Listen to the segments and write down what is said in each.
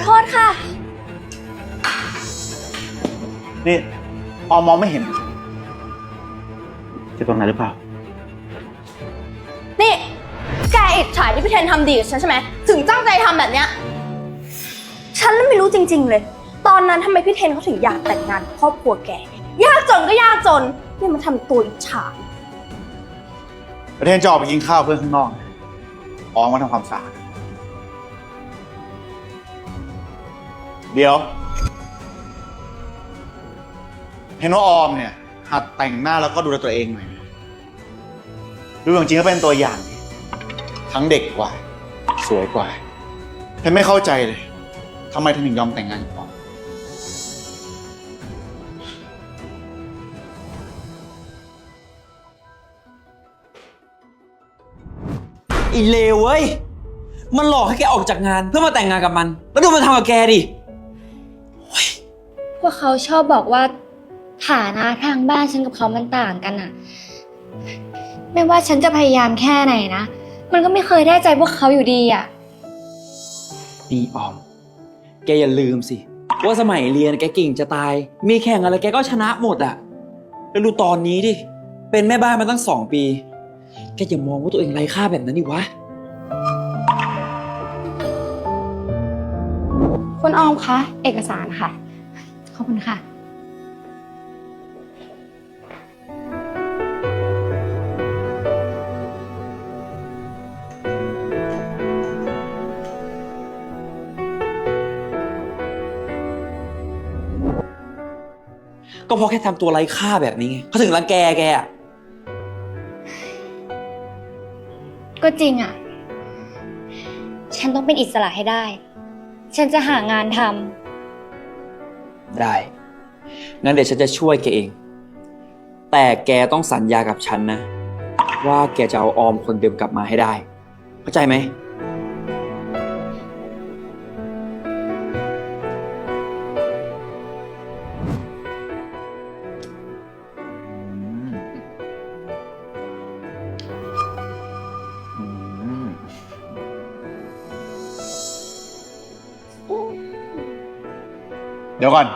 อโทษค่ะ นี่ออมมองไม่เห็นจะตรงไหนหรือเปล่า นี่ แกอิจฉาที่พี่เทนทำดีกับฉันใช่ไหม ถึงตั้งใจทำแบบเนี้ย ฉันไม่รู้จริง ๆ เลย ตอนนั้นทำไมพี่เทนเขาถึงอยากแต่งงานกับครอบครัวแก ยากจนก็ยากจน นี่มาทำตัวอิจฉา ประเทศจะออกไปกินข้าวเพื่อนข้างนอกนะออมมาทำความสะอาด เดี๋ยว เห็นว่าออมเนี่ย หัดแต่งหน้าแล้วก็ดูแลตัวเองหน่อยนะดูอย่างจริงก็เป็นตัวอย่าง ทั้งเด็กกว่า สวยกว่าเห็นไม่เข้าใจเลยทำไมถึงยอมแต่งงานกับออมอีเลวเว้ย มันหลอกให้แกออกจากงานเพื่อมาแต่งงานกับมัน แล้วดูมันทำกับแกดิ พวกเขาชอบบอกว่าฐานะทางบ้านฉันกับเขามันต่างกันอะไม่ว่าฉันจะพยายามแค่ไหนนะ มันก็ไม่เคยได้ใจพวกเขาอยู่ดีอะนีออม แกอย่าลืมสิ ว่าสมัยเรียนแกเก่งจะตาย มีแข่งอะไรแกก็ชนะหมดอะแล้วดูตอนนี้ดิ เป็นแม่บ้านมาตั้งสองปี แกอย่ามองว่าตัวเองไร้ค่าแบบนั้นดิวะ คุณออมคะ เอกสารค่ะ ขอบคุณค่ะ ก็เพราะแค่ทำตัวไร้ค่าแบบนี้ไงเขาถึงรังแกแกอะก็จริงอะฉันต้องเป็นอิสระให้ได้ ฉันจะหางานทำได้งั้นเดี๋ยวฉันจะช่วยแกเอง แต่แกต้องสัญญากับฉันนะ ว่าแกจะเอาออมคนเดิมกลับมาให้ได้ เข้าใจไหม เดี๋ยวก่อน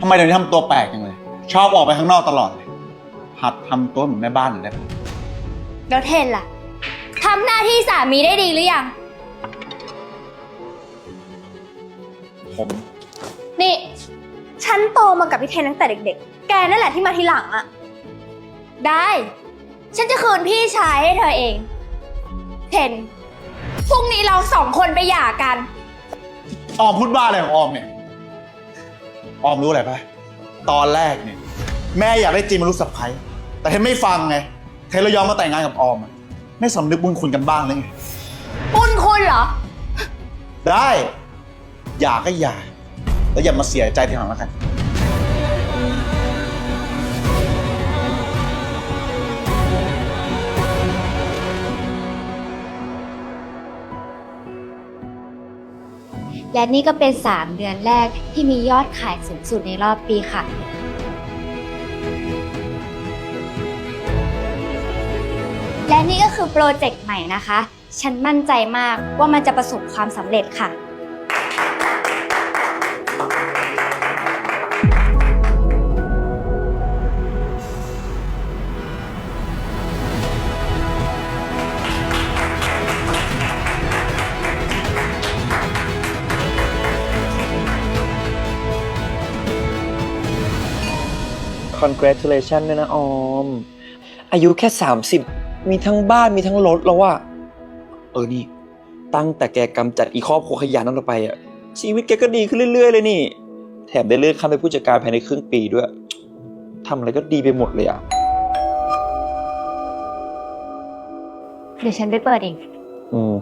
ทำไมเดี๋ยวนี้ทำตัวแปลกจังเลย ชอบออกไปข้างนอกตลอดเลยหัดทำตัวเหมือนแม่บ้านหน่อยได้ไหมแล้วเทนล่ะทำหน้าที่สามีได้ดีหรือยัง ผมนี่ ฉันโตมากับพี่เทนตั้งแต่เด็กๆ แกนั่นแหละที่มาทีหลังอะได้ ฉันจะคืนพี่ชายให้เธอเอง เทนพรุ่งนี้เราสองคนไปหย่ากัน ออมพูดบ้าอะไรของออมเนี่ย ออมรู้อะไรปะตอนแรกเนี่ย แม่อยากได้จีนมาลูกสะใภ้แต่เทนไม่ฟังไงเทนเลยยอมมาแต่งงานกับออมอะไม่สำนึกบุญคุณกันบ้างเลยไง บุญคุณเหรอ ได้ อยากก็อยากแล้วอย่ามาเสียใจทีหลังแล้วกัน และนี่ก็เป็น 3 เดือนแรกที่มียอดขายสูงสุดในรอบปีค่ะ และนี่ก็คือโปรเจกต์ใหม่นะคะ ฉันมั่นใจมากว่ามันจะประสบความสำเร็จค่ะ congratulation ด้วยนะออม อายุแค่ 30 มีทั้งบ้านมีทั้งรถแล้วว่าเออนี่ ตั้งแต่แกกำจัดอีครอบครัวขยันนั่นออกไปอะชีวิตแกก็ดีขึ้นเรื่อยๆเลยนี่ แถมได้เลื่อนขั้นเป็นผู้จัดการภายในครึ่งปีด้วยทำอะไรก็ดีไปหมดเลยอะเดี๋ยวฉันไปเปิดเองอืม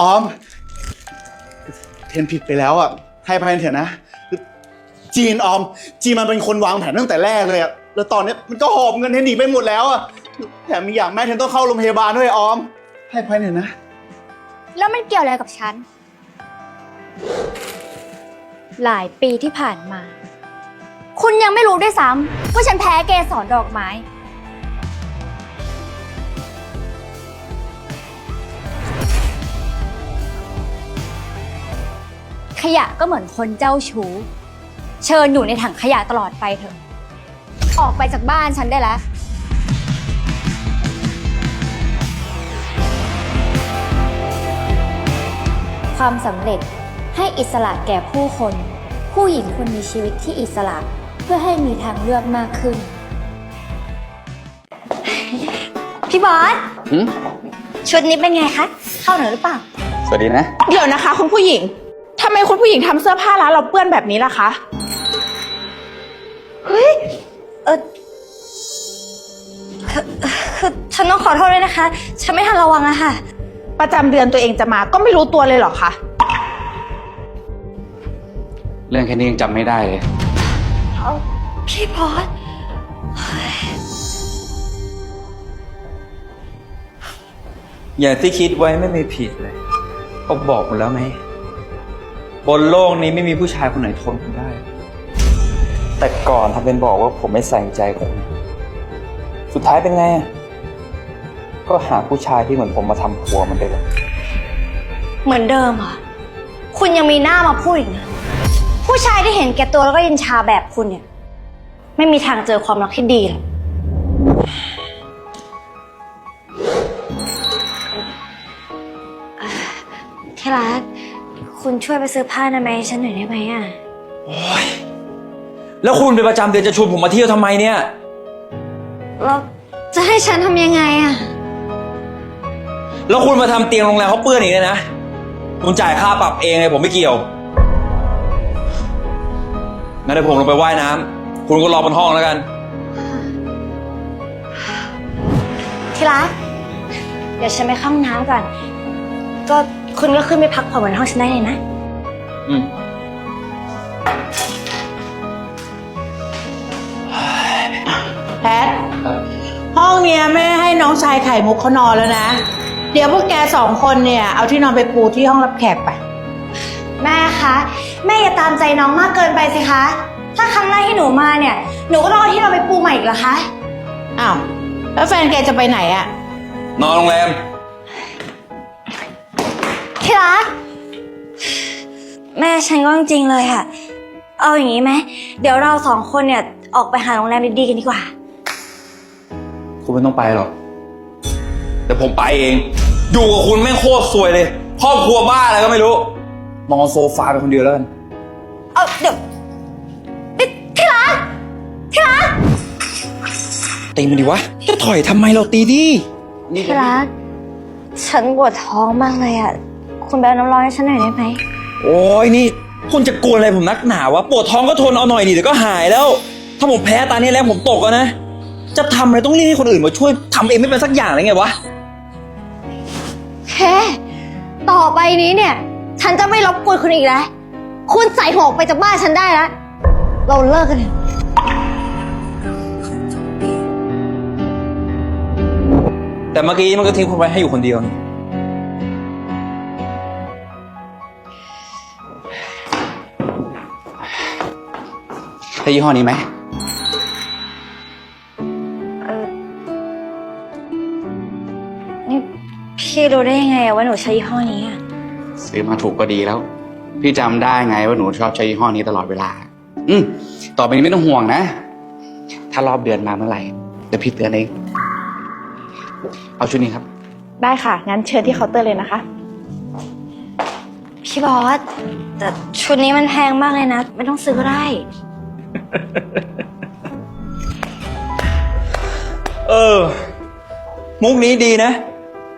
ออม เทนผิดไปแล้วอะให้พายเถอะนะคือจีนออม จีนมันเป็นคนวางแผนตั้งแต่แรกเลยอะแล้วตอนเนี้ยมันก็หอบเงินเทนหนีไปหมดแล้วอะแถมมีอย่างแม่เทนต้องเข้าโรงพยาบาลด้วยออม ให้พายเถอะนะ แล้วมันเกี่ยวอะไรกับฉัน หลายปีที่ผ่านมา คุณยังไม่รู้ด้วยซ้ำว่าฉันแพ้เกสรดอกไม้ ขยะก็เหมือนคนเจ้าชู้ เชิญอยู่ในถังขยะตลอดไปเถอะ ออกไปจากบ้านฉันได้แล้ว ความสำเร็จให้อิสระแก่ผู้คน ผู้หญิงควรมีชีวิตที่อิสระเพื่อให้มีทางเลือกมากขึ้น พี่บอสหืมชุดนี้เป็นไงคะ เข้าหนูหรือเปล่า สวัสดีนะ เดี๋ยวนะคะคุณผู้หญิงทำไม คุณผู้หญิงทำเสื้อผ้าร้านเราเปื้อนแบบนี้ล่ะคะเออคือคือฉันต้องขอโทษด้วยนะคะ ฉันไม่ทันระวังอะค่ะ ประจำเดือนตัวเองจะมาก็ไม่รู้ตัวเลยเหรอคะ เรื่องแค่นี้ยังจำไม่ได้เลยพี่บอสอย่างที่คิดไว้ไม่มีผิดเลยก็บอกหมดแล้วไหม บนโลกนี้ไม่มีผู้ชายคนไหนทนผมได้ แต่ก่อนทำเป็นบอกว่าผมไม่ใส่ใจคุณ สุดท้ายเป็นไง ก็หาผู้ชายที่เหมือนผมมาทำผัวมันไปเลยเหมือนเดิมอะคุณยังมีหน้ามาพูดอีกนะ ผู้ชายที่เห็นแก่ตัวแล้วก็ยินชาแบบคุณเนี่ย ไม่มีทางเจอความรักที่ดีหรอกที่รัก คุณช่วยไปซื้อผ้าอนามัยให้ฉันหน่อยได้ไหมอะแล้วคุณเป็นประจำเดือนจะชวนผมมาเที่ยวทำไมเนี่ย แล้วจะให้ฉันทำยังไงอะแล้วคุณมาทำเตียงโรงแรมเขาเปื้อนอีกเลยนะ คุณจ่ายค่าปรับเองเลยผมไม่เกี่ยว งั้นเดี๋ยวผมลงไปว่ายน้ำ คุณก็รอบนห้องแล้วกัน ที่รักเดี๋ยวฉันไปเข้าห้องน้ำก่อน ก็ คุณก็ขึ้นไปพักผ่อนบนห้องฉันได้เลยนะ อืมแพท ห้องเนี้ยแม่ให้น้องชายไข่มุกเขานอนแล้วนะ เดี๋ยวพวกแกสองคนเนี่ยเอาที่นอนไปปูที่ห้องรับแขกไป แม่คะ แม่อย่าตามใจน้องมากเกินไปสิคะ ถ้าครั้งหน้าที่หนูมาเนี่ย หนูก็ต้องเอาที่เราไปปูใหม่อีกเหรอคะ อ้าว แล้วแฟนแกจะไปไหนอะนอนโรงแรมที่ รัก แม่ฉันก็จริงๆเลยค่ะ เอาอย่างนี้ไหม เดี๋ยวเราสองคนเนี่ย ออกไปหาโรงแรมดีๆกันดีกว่า คุณไม่ต้องไปหรอก แต่ผมไปเอง อยู่กับคุณแม่งโคตรซวยเลย ครอบครัวบ้าอะไรก็ไม่รู้ นอนโซฟาไปคนเดียวแล้วกันเอาเดี๋ยวนี่ที่รักที่รักตีมันดิวะ จะถอยทำไมเราตีดิ ที่รัก ฉันปวดท้องมากเลยอะ คุณไปเอาน้ำร้อนให้ฉันหน่อยได้ไหม โอ้ยนี่ คุณจะกวนอะไรผมนักหนาวะปวดท้องก็ทนเอาหน่อยดิเดี๋ยวก็หายแล้ว ถ้าผมแพ้ตานี้แล้วผมตกแล้วนะ จะทำอะไรต้องเรียกให้คนอื่นมาช่วยทำเองไม่เป็นสักอย่างเลยไงวะ แค่ ต่อไปนี้เนี่ย ฉันจะไม่รบกวนคุณอีกแล้ว คุณใส่หัวออกไปจากบ้านฉันได้แล้ว เราเลิกกันเถอะ แต่เมื่อกี้มันก็ทิ้งคุณไว้ให้อยู่คนเดียวนี่ ใช่ยี่ห้อนี้ไหมเออนี่พี่รู้ได้ยังไงอะว่าหนูใช้ยี่ห้อนี้อะซื้อมาถูกก็ดีแล้ว พี่จำได้ไงว่าหนูชอบใช้ยี่ห้อนี้ตลอดเวลา อืมต่อไปนี้ไม่ต้องห่วงนะ ถ้ารอบเดือนมาเมื่อไหร่เดี๋ยวพี่เตือนเอง เอาชุดนี้ครับ ได้ค่ะ งั้นเชิญที่เคาน์เตอร์เลยนะคะ พี่บอสแต่ชุดนี้มันแพงมากเลยนะ ไม่ต้องซื้อก็ได้ เออ มุกนี้ดีนะ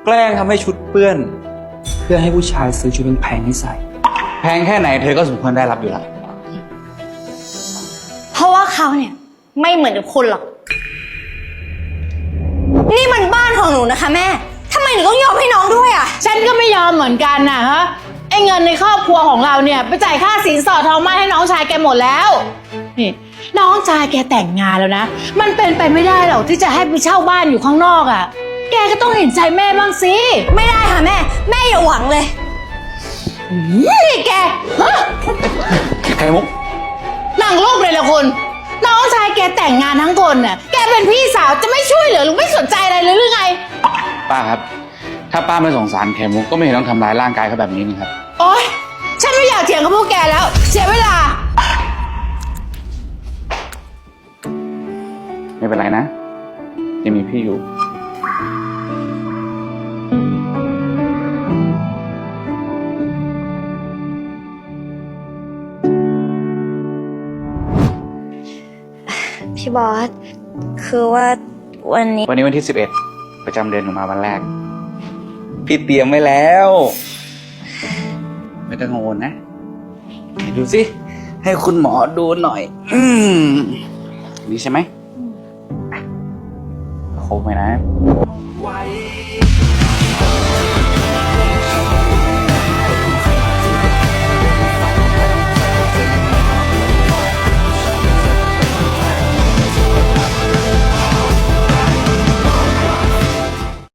แกล้งทำให้ชุดเปื้อน เพื่อให้ผู้ชายซื้อชุดแพงๆให้ใส่ แพงแค่ไหนเธอก็สมควรได้รับอยู่แล้วเพราะว่าเขาเนี่ย ไม่เหมือนกับคุณหรอก นี่มันบ้านของหนูนะคะแม่ทำไมหนูต้องยอมให้น้องด้วยอะ ฉันก็ไม่ยอมเหมือนกันนะฮะไอ้เงินในครอบครัวของเราเนี่ย ไปจ่ายค่าสินสอดทองมั่นให้น้องชายแกหมดแล้ว นี่น้องชายแกแต่งงานแล้วนะ มันเป็นไปไม่ได้หรอกที่จะให้ไปเช่าบ้านอยู่ข้างนอกอะ่ะ แกก็ต้องเห็นใจแม่บ้างสิ ไม่ได้ค่ะแม่ แม่อย่าหวังเลยนี่แกฮะไข่มุกหนังลูกเลยละคุณน้องชายแกแต่งงานทั้งคนน่ะ แกเป็นพี่สาวจะไม่ช่วยเหลือหรือไม่สนใจอะไรเลยหรือไง ป้าครับ ถ้าป้าไม่สงสารไข่มุกก็ไม่เห็นต้องทำร้ายร่างกายเขาแบบนี้นะครับ โอ๊ย ฉันไม่อยากเถียงกับพวกแกแล้ว เสียเวลา ไม่เป็นไรนะ ยังมีพี่อยู่พี่บอส คือว่าวันนี้ วันนี้วันที่สิบเอ็ดประจำเดือนหนูมาวันแรก พี่เตรียมไว้แล้ว ไม่ต้องกังวลนะไหนดูสิ ให้คุณหมอดูหน่อย อืมนี่ใช่ไหม ค้งไปนะ